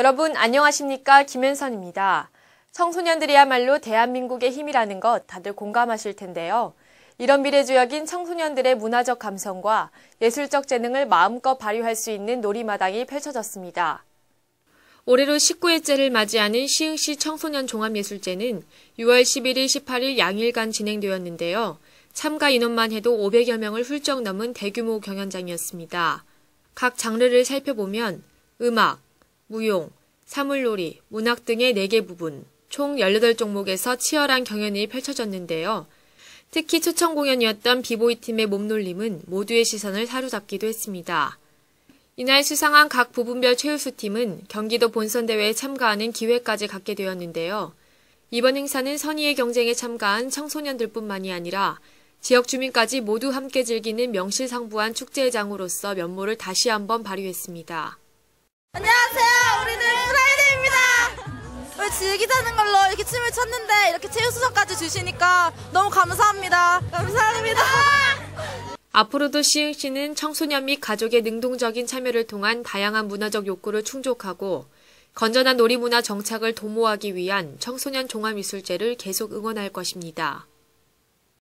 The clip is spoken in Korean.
여러분 안녕하십니까 김현선입니다. 청소년들이야말로 대한민국의 힘이라는 것 다들 공감하실 텐데요. 이런 미래주역인 청소년들의 문화적 감성과 예술적 재능을 마음껏 발휘할 수 있는 놀이마당이 펼쳐졌습니다. 올해로 19회째를 맞이하는 시흥시 청소년 종합예술제는 6월 11일, 18일 양일간 진행되었는데요. 참가 인원만 해도 500여 명을 훌쩍 넘은 대규모 경연장이었습니다. 각 장르를 살펴보면 음악, 무용, 사물놀이, 문학 등의 4개 부분, 총 18종목에서 치열한 경연이 펼쳐졌는데요. 특히 초청 공연이었던 비보이 팀의 몸놀림은 모두의 시선을 사로잡기도 했습니다. 이날 수상한 각 부분별 최우수 팀은 경기도 본선 대회에 참가하는 기회까지 갖게 되었는데요. 이번 행사는 선의의 경쟁에 참가한 청소년들뿐만이 아니라 지역 주민까지 모두 함께 즐기는 명실상부한 축제장으로서 면모를 다시 한번 발휘했습니다. 안녕하세요. 우리 즐기자는 걸로 이렇게 춤을 췄는데 이렇게 체육수상까지 주시니까 너무 감사합니다. 감사합니다. 앞으로도 시흥 시는 청소년 및 가족의 능동적인 참여를 통한 다양한 문화적 욕구를 충족하고 건전한 놀이문화 정착을 도모하기 위한 청소년 종합미술제를 계속 응원할 것입니다.